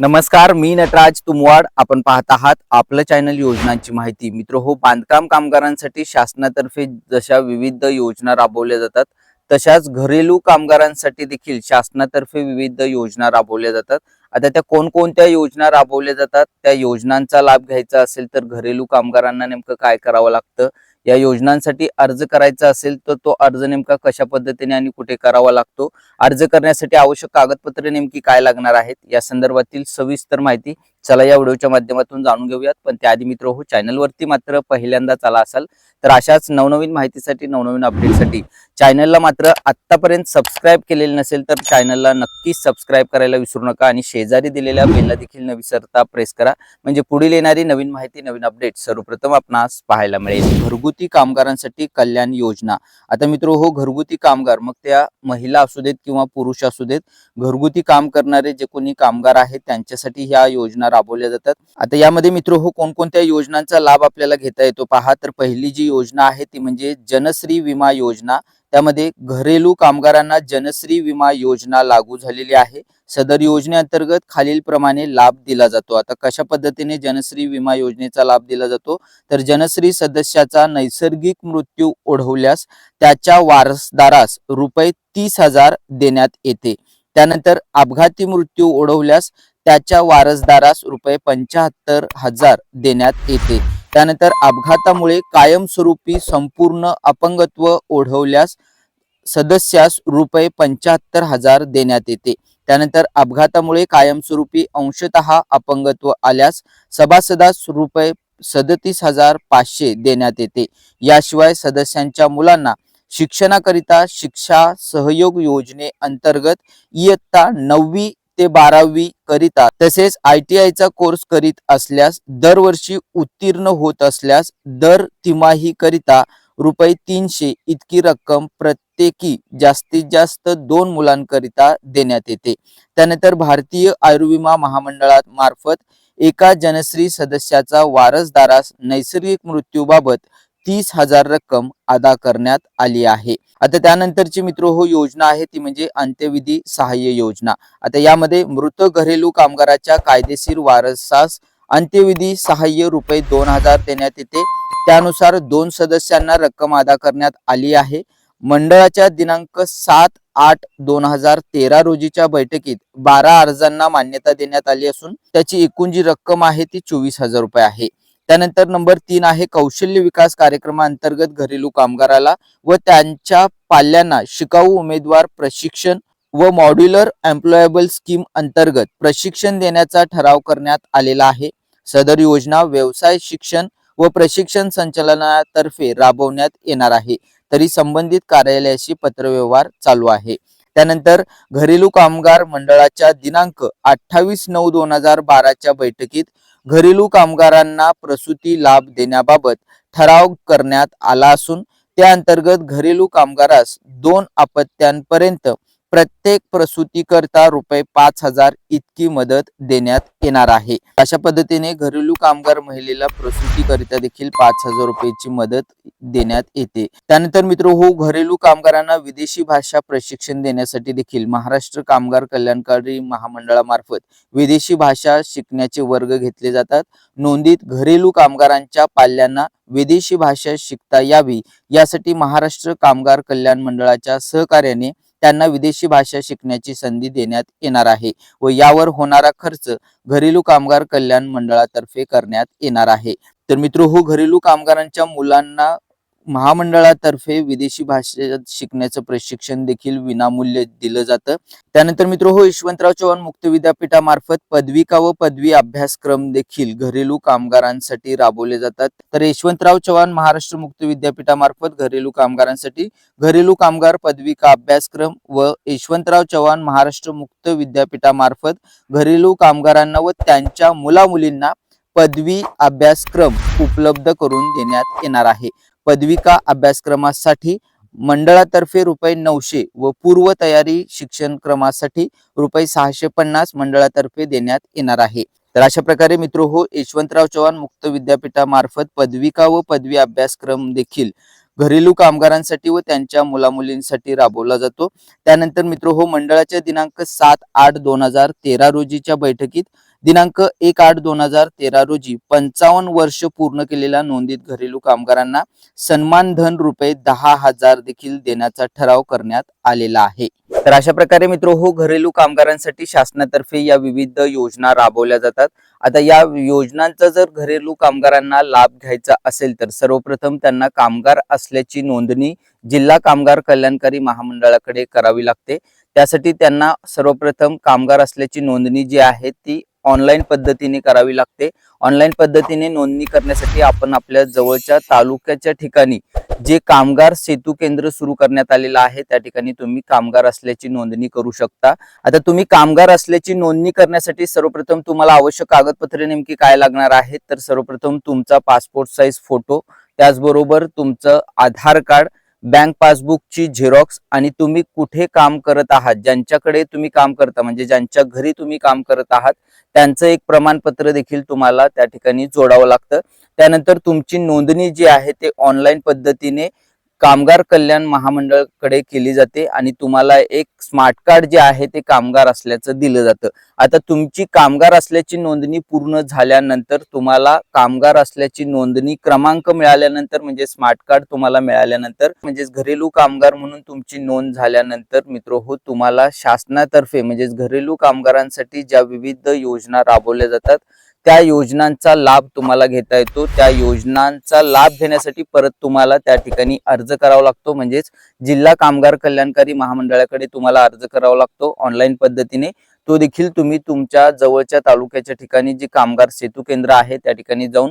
नमस्कार मी नटराज तुमवाड. आपण पाहत आहात आपलं चॅनल योजनांची माहिती. मित्र हो बांधकाम कामगारांसाठी शासनातर्फे जशा विविध योजना राबवल्या जातात तशाच घरेलू कामगारांसाठी देखील शासनातर्फे विविध योजना राबवल्या जातात. आता त्या कोणकोणत्या योजना राबवल्या जातात त्या योजनांचा लाभ घ्यायचा असेल तर घरेलू कामगारांना नेमकं काय करावं लागतं या योजनांसाठी अर्ज करायचा असेल तर तो अर्ज नेमका कशा पद्धतीने आणि कुठे करावा लागतो? अर्ज करण्यासाठी आवश्यक कागदपत्रे नेमकी काय लागणार आहेत? या संदर्भातील सविस्तर माहिती चला या व्हिडिओच्या माध्यमातून जाणून घेऊयात. पण त्याआधी मित्र हो चॅनलवरती मात्र पहिल्यांदाच आला असाल तर अशाच नवनवीन माहितीसाठी नवनवीन अपडेटसाठी चॅनलला मात्र आत्तापर्यंत सबस्क्राईब केलेले नसेल तर चॅनलला नक्कीच सबस्क्राईब करायला विसरू नका आणि शेजारी दिलेल्या बेलला देखील न विसरता प्रेस करा. म्हणजे पुढील येणारी नवीन माहिती नवीन अपडेट सर्वप्रथम आपणास पाहायला मिळेल. घरगुती कामगारांसाठी कल्याण योजना. आता मित्र हो घरगुती कामगार मग त्या महिला असू देत किंवा पुरुष असू देत घरगुती काम करणारे जे कोणी कामगार आहेत त्यांच्यासाठी ह्या योजना राबवल्या जातात. आता यामध्ये मित्र हो कोणकोणत्या योजनांचा लाभ आपल्याला घेता येतो? पहा तर पहिली जी योजना आहे ती म्हणजे जनश्री विमा योजना. त्यामध्ये घरेलू कामगारांना जनश्री विमा योजना लागू झालेली आहे. सदर योजनेअंतर्गत खालीलप्रमाणे लाभ दिला जातो. आता कशा पद्धतीने जनश्री विमा योजनेचा लाभ दिला जातो? तर जनश्री सदस्याचा नैसर्गिक मृत्यू ओढवल्यास त्याच्या वारसदारास रुपये तीस हजार देण्यात येते. त्यानंतर अपघाती मृत्यू ओढवल्यास त्याच्या वारसदारास रुपये पंचाहत्तर हजार देण्यात येते. त्यानंतर अपघातामुळे कायमस्वरूपी संपूर्ण अपंगत्व ओढवल्यास सदस्यास रुपये पंचाहत्तर हजार देण्यात येते. त्यानंतर अपघातामुळे कायमस्वरूपी अंशतः अपंगत्व आल्यास सभासदास रुपये सदतीस हजार पाचशे देण्यात येते. याशिवाय सदस्यांच्या मुलांना शिक्षणाकरिता शिक्षा सहयोग योजने अंतर्गत इयत्ता नववी ते बारावी करिता तसेच आय टी आयचा कोर्स करीत असल्यास दरवर्षी उत्तीर्ण होत असल्यास दर तिमाही करिता रुपये तीनशे इतकी रक्कम प्रत्येकी जास्तीत जास्त दोन मुलांकरिता देण्यात येते. त्यानंतर भारतीय आयुर्विमा महामंडळात मार्फत एका जनश्री सदस्याचा वारसदारास नैसर्गिक मृत्यूबाबत तीस हजार रक्कम अदा करण्यात आली आहे. आता त्यानंतरची मित्र हो योजना आहे ती म्हणजे अंत्यविधी सहाय्य योजना. आता यामध्ये मृत घरेलू कामगाराच्या कायदेशीर वारसास अंत्यविधी सहाय्य रुपये दोन हजार देण्यात येते. त्यानुसार दोन सदस्यांना रक्कम अदा करण्यात आली आहे. मंडळाच्या दिनांक सात आठ दोन हजार तेरा रोजीच्या बैठकीत बारा अर्जांना मान्यता देण्यात आली असून त्याची एकूण जी रक्कम आहे ती चोवीस हजार रुपये आहे. त्यानंतर नंबर तीन आहे कौशल्य विकास कार्यक्रमाअंतर्गत घरेलू कामगाराला व त्यांच्या पाल्यांना शिकाऊ उमेदवार प्रशिक्षण व मॉड्युलर एम्प्लॉयबल स्कीम अंतर्गत प्रशिक्षण देण्याचा ठराव करण्यात आलेला आहे. सदर योजना व्यवसाय शिक्षण व प्रशिक्षण संचालनातर्फे राबवण्यात येणार आहे. तरी संबंधित कार्यालयाशी पत्रव्यवहार चालू आहे. त्यानंतर घरेलू कामगार मंडळाच्या दिनांक अठ्ठावीस नऊ दोन हजार बाराच्या बैठकीत घरेलू कामगारांना प्रसूती लाभ देण्याबाबत ठराव करण्यात आला असून त्या अंतर्गत घरेलू कामगारास दोन अपत्यांपर्यंत प्रत्येक प्रसूतीकरता रुपये पाच हजार इतकी मदत देण्यात येणार आहे. अशा पद्धतीने घरेलू कामगार महिलेला प्रसूतीकरिता देखील पाच हजार रुपयाची मदत देण्यात येते. त्यानंतर मित्र हो घरेलू कामगारांना विदेशी भाषा प्रशिक्षण देण्यासाठी देखील महाराष्ट्र कामगार कल्याणकारी महामंडळामार्फत विदेशी भाषा शिकण्याचे वर्ग घेतले जातात. नोंदीत घरेलू कामगारांच्या पाल्यांना विदेशी भाषा शिकता यावी यासाठी महाराष्ट्र कामगार कल्याण मंडळाच्या सहकार्याने त्यांना विदेशी भाषा शिकण्याची संधी देण्यात येणार आहे व यावर होणारा खर्च घरेलू कामगार कल्याण मंडळातर्फे करण्यात येणार आहे. तर मित्र हो घरेलू कामगारांच्या मुलांना महामंडळातर्फे विदेशी भाषेत शिकण्याचं प्रशिक्षण देखील विनामूल्य दिलं जातं. त्यानंतर मित्र हो यशवंतराव चव्हाण मुक्त विद्यापीठामार्फत पदविका व पदवी अभ्यासक्रम देखील घरेलू कामगारांसाठी राबवले जातात. तर यशवंतराव चव्हाण महाराष्ट्र मुक्त विद्यापीठामार्फत घरेलू कामगारांसाठी घरेलू कामगार पदविका अभ्यासक्रम व यशवंतराव चव्हाण महाराष्ट्र मुक्त विद्यापीठामार्फत घरेलू कामगारांना व त्यांच्या मुलामुलींना पदवी अभ्यासक्रम उपलब्ध करून देण्यात येणार आहे. पदविका अभ्यासक्रमासाठी मंडळातर्फे रुपये नऊशे व पूर्व तयारी शिक्षण क्रमासाठी रुपये सहाशे पन्नास मंडळातर्फे देण्यात येणार आहे. तर अशा प्रकारे मित्र हो यशवंतराव चव्हाण मुक्त विद्यापीठामार्फत पदविका व पदवी अभ्यासक्रम देखील घरेलू कामगारांसाठी व त्यांच्या मुलामुलींसाठी राबवला जातो. त्यानंतर मित्र हो मंडळाच्या दिनांक सात आठ दोन हजार तेरा रोजीच्या बैठकीत दिनांक एक आठ दोन हजार तेरा रोजी पंचावन्न वर्ष पूर्ण केलेल्या नोंदीत घरेलू कामगारांना सन्मान धन रुपये दहा हजार देखील देण्याचा ठराव करण्यात आलेला आहे. तर अशा प्रकारे मित्र हो घरेलू कामगारांसाठी शासनातर्फे या विविध योजना राबवल्या जातात. आता या योजनांचा जर घरेलू कामगारांना लाभ घ्यायचा असेल तर सर्वप्रथम त्यांना कामगार असल्याची नोंदणी जिल्हा कामगार कल्याणकारी महामंडळाकडे करावी लागते. त्यासाठी त्यांना सर्वप्रथम कामगार असल्याची नोंदणी जी आहे ती ऑनलाईन पद्धतीने करावी लागते. ऑनलाईन पद्धतीने नोंदणी करण्यासाठी आपण आपल्या जवळच्या तालुक्याच्या ठिकाणी जे कामगार सेतू केंद्र सुरू करण्यात आलेलं आहे त्या ठिकाणी तुम्ही कामगार असल्याची नोंदणी करू शकता. आता तुम्ही कामगार असल्याची नोंदणी करण्यासाठी सर्वप्रथम तुम्हाला आवश्यक कागदपत्रे नेमकी काय लागणार आहेत? तर सर्वप्रथम तुमचा पासपोर्ट साईज फोटो त्याचबरोबर तुमचं आधार कार्ड बँक पासबुकची झेरॉक्स आणि तुम्ही कुठे काम करत आहात? ज्यांच्याकडे तुम्ही काम करता म्हणजे ज्यांच्या घरी तुम्ही काम करत आहात त्यांचं एक प्रमाणपत्र देखील तुम्हाला त्या ठिकाणी जोडावं लागतं. त्यानंतर तुमची नोंदणी जी आहे ते ऑनलाईन पद्धतीने कामगार कल्याण महामंडळाकडे केली जाते आणि तुम्हाला एक स्मार्ट कार्ड जे आहे ते कामगार असल्याचं दिलं जातं. आता तुमची कामगार असल्याची नोंदणी पूर्ण झाल्यानंतर तुम्हाला कामगार असल्याची नोंदणी क्रमांक मिळाल्यानंतर म्हणजे स्मार्ट कार्ड तुम्हाला मिळाल्यानंतर म्हणजेच घरेलू कामगार म्हणून तुमची नोंद झाल्यानंतर मित्र हो तुम्हाला शासनातर्फे म्हणजेच घरेलू कामगारांसाठी ज्या विविध योजना राबवल्या जातात त्या योजनांचा लाभ तुम्हाला घेता येतो. त्या योजनांचा लाभ घेण्यासाठी परत तुम्हाला त्या ठिकाणी अर्ज करावा लागतो. म्हणजेच जिल्हा कामगार कल्याणकारी महामंडळाकडे तुम्हाला अर्ज करावा लागतो ऑनलाईन पद्धतीने. तो देखील तुम्ही तुमच्या जवळच्या तालुक्याच्या ठिकाणी जे कामगार सेतू केंद्र आहे त्या ठिकाणी जाऊन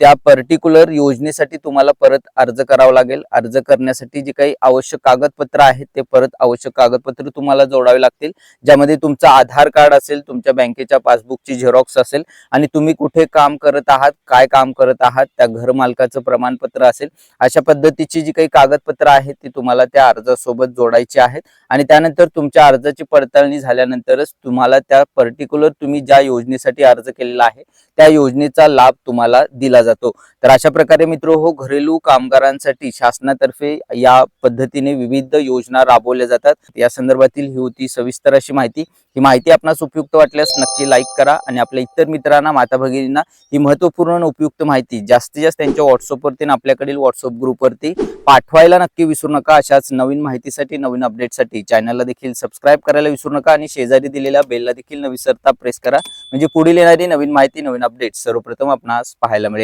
त्या पर्टिक्युलर योजनेसाठी तुम्हाला परत अर्ज करावा लागेल. अर्ज करण्यासाठी जे काही आवश्यक कागदपत्र आहेत ते परत आवश्यक कागदपत्र तुम्हाला जोडावे लागतील. ज्यामध्ये तुमचा आधार कार्ड असेल तुमच्या बँकेच्या पासबुकची झेरॉक्स असेल आणि तुम्ही कुठे काम करत आहात काय काम करत आहात त्या घर मालकाचं प्रमाणपत्र असेल अशा पद्धतीची जी काही कागदपत्र आहेत ती तुम्हाला त्या अर्जासोबत जोडायची आहेत. आणि त्यानंतर तुमच्या अर्जाची पडताळणी झाल्यानंतरच तुम्हाला त्या पर्टिक्युलर तुम्ही ज्या योजनेसाठी अर्ज केलेला आहे त्या योजनेचा लाभ तुम्हाला दिला जातो. तर अशा प्रकारे मित्र हो घरेलू कामगारांसाठी शासनातर्फे या पद्धतीने विविध योजना राबवल्या जातात. या संदर्भातील ही होती सविस्तर अशी माहिती. ही माहिती आपणास उपयुक्त वाटल्यास नक्की लाईक करा आणि आपल्या इतर मित्रांना माता भगिनींना ही महत्त्वपूर्ण उपयुक्त माहिती जास्तीत जास्त त्यांच्या व्हॉट्सअपवरती आणि आपल्याकडील व्हॉट्सअप ग्रुपवरती पाठवायला नक्की विसरू नका. अशाच नवीन माहितीसाठी नवीन अपडेटसाठी चॅनलला देखील सबस्क्राईब करायला विसरू नका आणि शेजारी दिलेल्या बेलला देखील न विसरता प्रेस करा. म्हणजे पुढील येणारी नवीन माहिती नवीन अपडेट सर्वप्रथम आपणास पाहायला मिळेल.